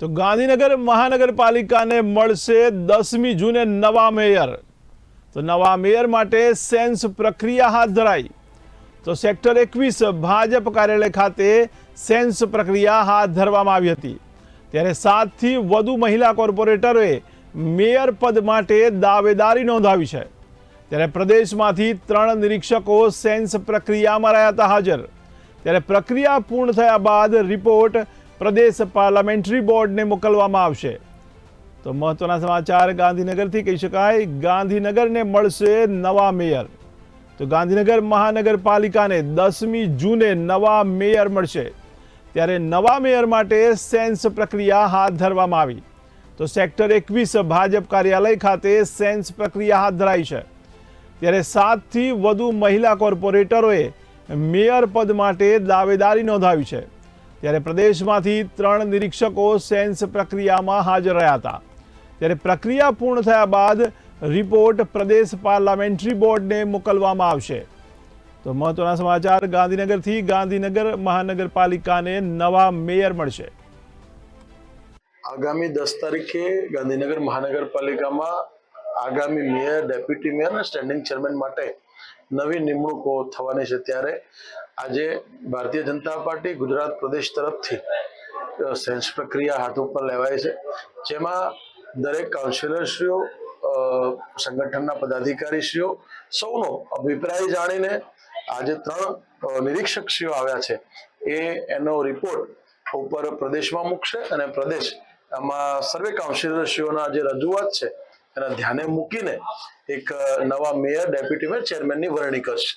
તો ગાંધીનગર મહાનગરપાલિકાને મળશે દસમી જૂને નવા મેયર. તો નવા મેયર માટે સેન્સ પ્રક્રિયા હાથ ધરાઈ. તો સેક્ટર એકવીસ ભાજપ કાર્યાલય ખાતે સેન્સ પ્રક્રિયા હાથ ધરવામાં આવી હતી. ત્યારે સાતથી વધુ મહિલા કોર્પોરેટરોએ મેયર પદ માટે દાવેદારી નોંધાવી છે. ત્યારે પ્રદેશમાંથી ત્રણ નિરીક્ષકો સેન્સ પ્રક્રિયામાં રહ્યા હતા હાજર. ત્યારે પ્રક્રિયા પૂર્ણ થયા બાદ રિપોર્ટ પ્રદેશ પાર્લામેન્ટરી બોર્ડને મોકલવામાં આવશે. તો મહત્વના સમાચાર, ગાંધીનગરથી કહી શકાય, ગાંધીનગરને મળશે નવા મેયર. તો ગાંધીનગર મહાનગરપાલિકાને દસમી જૂને નવા મેયર મળશે. ત્યારે નવા મેયર માટે સેન્સ પ્રક્રિયા હાથ ધરવામાં આવી. તો સેક્ટર એકવીસ ભાજપ કાર્યાલય ખાતે સેન્સ પ્રક્રિયા હાથ ધરાઈ છે. ત્યારે સાતથી વધુ મહિલા કોર્પોરેટરોએ મેયર પદ માટે દાવેદારી નોંધાવી છે. ત્યારે પ્રદેશમાંથી ત્રણ નિરીક્ષકો સેન્સ પ્રક્રિયામાં હાજર રહ્યા હતા. ત્યારે પ્રક્રિયા પૂર્ણ થયા બાદ રિપોર્ટ પ્રદેશ પાર્લામેન્ટરી બોર્ડને મોકલવામાં આવશે. તો મહત્વના સમાચાર, ગાંધીનગરથી ગાંધીનગર મહાનગરપાલિકાને નવા મેયર મળશે. આગામી દસ તારીખે ગાંધીનગર મહાનગરપાલિકામાં આગામી મેયર, ડેપ્યુટી મેયર અને સ્ટેન્ડિંગ ચેરમેન માટે નવી નિમણૂકો થવાની છે ત્યારે આજે ભારતીય જનતા પાર્ટી ગુજરાત પ્રદેશ તરફથી સેન્સ પ્રક્રિયા હાથ ઉપર લેવાય છે, જેમાં દરેક કાઉન્સિલરશ્રીઓ સંગઠનના પદાધિકારીશ્રીઓ સૌનો અભિપ્રાય જાણીને આજે ત્રણ નિરીક્ષકશ્રીઓ આવ્યા છે. એ એનો રિપોર્ટ ઉપર પ્રદેશમાં મૂકશે અને પ્રદેશ આમાં સર્વે કાઉન્સિલરશ્રીઓના જે રજૂઆત છે એના ધ્યાને મૂકીને એક નવા મેયર ડેપ્યુટી મેયર ચેરમેનની વરણી કરશે.